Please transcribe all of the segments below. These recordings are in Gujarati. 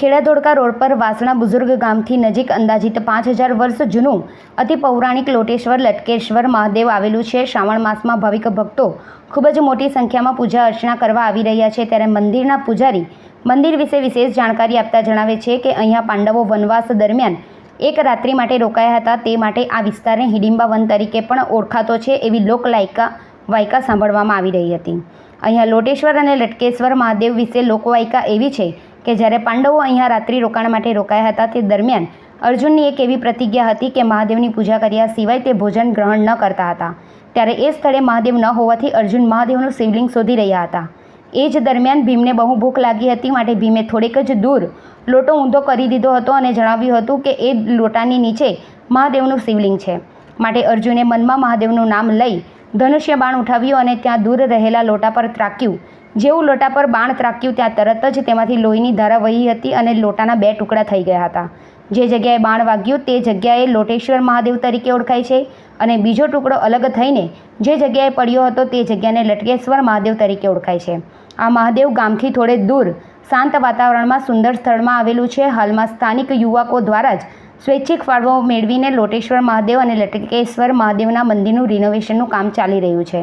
ખેડા ધોળકા રોડ પર વાસણા બુઝુર્ગ ગામથી નજીક અંદાજિત પાંચ હજાર વર્ષ જૂનું અતિ પૌરાણિક લોટેશ્વર લટકેશ્વર મહાદેવ આવેલું છે. શ્રાવણ માસમાં ભાવિક ભક્તો ખૂબ જ મોટી સંખ્યામાં પૂજા અર્ચના કરવા આવી રહ્યા છે. ત્યારે મંદિરના પૂજારી મંદિર વિશે વિશેષ જાણકારી આપતા જણાવે છે કે અહીંયા પાંડવો વનવાસ દરમિયાન એક રાત્રિ માટે રોકાયા હતા. તે માટે આ વિસ્તારને હિડિંબા વન તરીકે પણ ઓળખાતો છે એવી લોકલાયકા વાયકા સાંભળવામાં આવી રહી હતી. અહીંયા લોટેશ્વર અને લટકેશ્વર મહાદેવ વિશે લોકવાયકા એવી છે કે જ્યારે પાંડવો અહીંયા રાત્રિ રોકાણ માટે રોકાયા હતા તે દરમિયાન અર્જુનની એક એવી પ્રતિજ્ઞા હતી કે મહાદેવની પૂજા કર્યા સિવાય તે ભોજન ગ્રહણ ન કરતા હતા. ત્યારે એ સ્થળે મહાદેવ ન હોવાથી અર્જુન મહાદેવનું શિવલિંગ શોધી રહ્યા હતા. એ જ દરમિયાન ભીમને બહુ ભૂખ લાગી હતી માટે ભીમે થોડેક જ દૂર લોટો ઊંધો કરી દીધો હતો અને જણાવ્યું હતું કે એ લોટાની નીચે મહાદેવનું શિવલિંગ છે. માટે અર્જુને મનમાં મહાદેવનું નામ લઈ ધનુષ્ય બાણ ઉઠાવ્યું અને ત્યાં દૂર રહેલા લોટા પર ત્રાક્યું. જેવું લોટા પર બાણ ત્રાક્યું, ત્યાં તરત જ તેમાંથી લોહીની ધારા વહી હતી અને લોટાના બે ટુકડા થઈ ગયા હતા. જે જગ્યાએ બાણ વાગ્યું, તે જગ્યાએ લોટેશ્વર મહાદેવ તરીકે ઓળખાય છે અને બીજો ટુકડો અલગ થઈને જે જગ્યાએ પડ્યો હતો, તે જગ્યાને લટકેશ્વર મહાદેવ તરીકે ઓળખાય છે. આ મહાદેવ ગામથી થોડે દૂર, શાંત વાતાવરણમાં, સુંદર સ્થળમાં આવેલું છે. હાલમાં સ્થાનિક યુવકો દ્વારા જ સ્વૈચ્છિક ફાળવો મેળવીને લોટેશ્વર મહાદેવ અને લટકેશ્વર મહાદેવના મંદિરનું રિનોવેશનનું કામ ચાલી રહ્યું છે.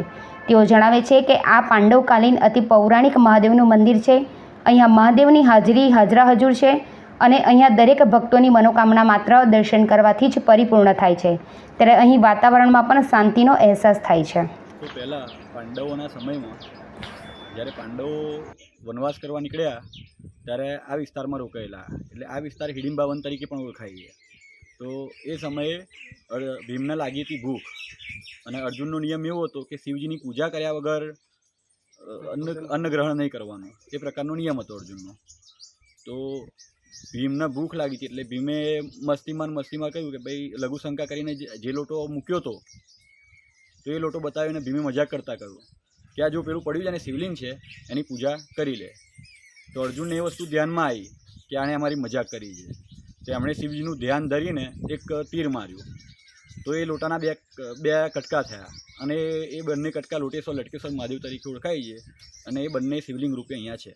તેઓ જણાવે છે કે આ પાંડવકાલીન અતિ પૌરાણિક મહાદેવનું મંદિર છે. અહીંયા મહાદેવની હાજરી હાજરા હજુર છે અને અહીંયા દરેક ભક્તોની મનોકામના માત્ર દર્શન કરવાથી જ પરિપૂર્ણ થાય છે. ત્યારે અહીં વાતાવરણમાં પણ શાંતિનો અહેસાસ થાય છે. પહેલાં પાંડવોના સમયમાં જ્યારે પાંડવો વનવાસ કરવા નીકળ્યા, ત્યારે આ વિસ્તારમાં રોકાયેલા. એટલે આ વિસ્તાર હિડિંબાવન તરીકે પણ ઓળખાય છે. તો એ સમયે ભીમને લાગી હતી ભૂખ. અને અર્જુનનો નિયમ એવો હતો કે શિવજીની પૂજા કર્યા વગર અન્ન અન્ન ગ્રહણ નહીં કરવાનો. એ પ્રકારનો નિયમ હતો અર્જુનનો. તો ભીમને ભૂખ લાગી હતી એટલે ભીમે મસ્તીમાં મસ્તીમાં કહ્યું કે ભાઈ લઘુશંકા કરીને જે લોટો મૂક્યો હતો તો એ લોટો બતાવીને ભીમે મજાક કરતા કહ્યું કે આ જો પેલું પડ્યું છે અને શિવલિંગ છે, એની પૂજા કરી લે. તો અર્જુનને એ વસ્તુ ધ્યાનમાં આવી કે આણે અમારી મજાક કરી છે. તો એમણે શિવજીનું ધ્યાન ધરીને એક તીર માર્યું. તો એ લોટાના બે બે કટકા થયા અને એ બંને કટકા લોટેશ્વર લટકેશ્વર મહાદેવ તરીકે ઓળખાય છે અને એ બંને શિવલિંગ રૂપે અહીંયા છે.